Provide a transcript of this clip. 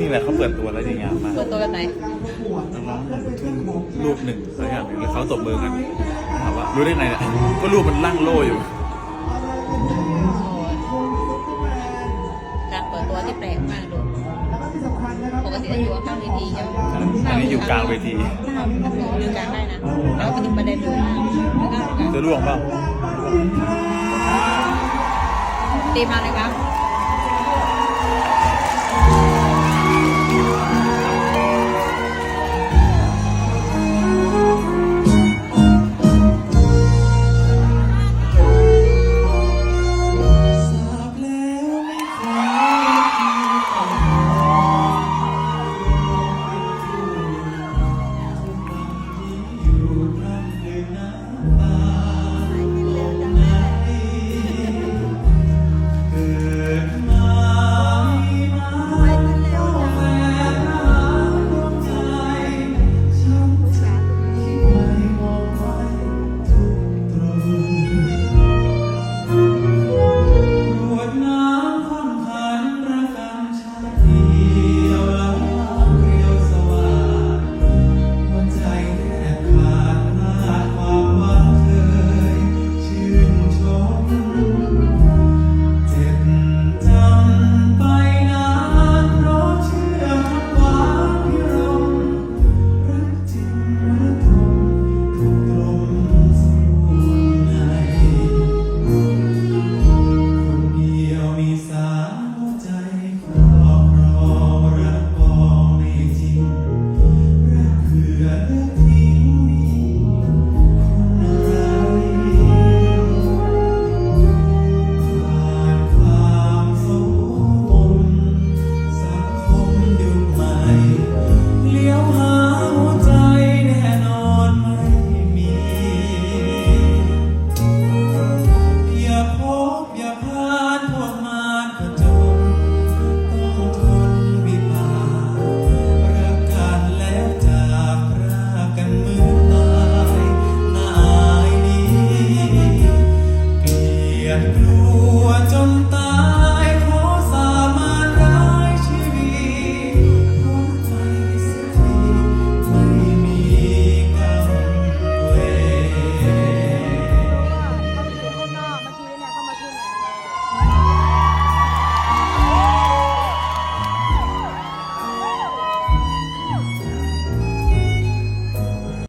นี่แหละเขาเปิดตัวแล้วดีงงามมากเปิดตัวแบบไหนน้องๆขึ้นรูปหนึ่งสักอย่างหนึ่งแล้วเขาตบมือกันถามว่ารู้ได้ไงเนี่ยก็รูปมันลั่งโล่อยู่การเปิดตัวที่แปลกมากดูปกติจะอยู่ข้างเวทีใช่ไหมอันนี้อยู่กลางเวทีอยู่กลางได้นะแล้วก็ถึงประเด็นดูางอสาจะร่วงเปล่าตีมาเลยครับ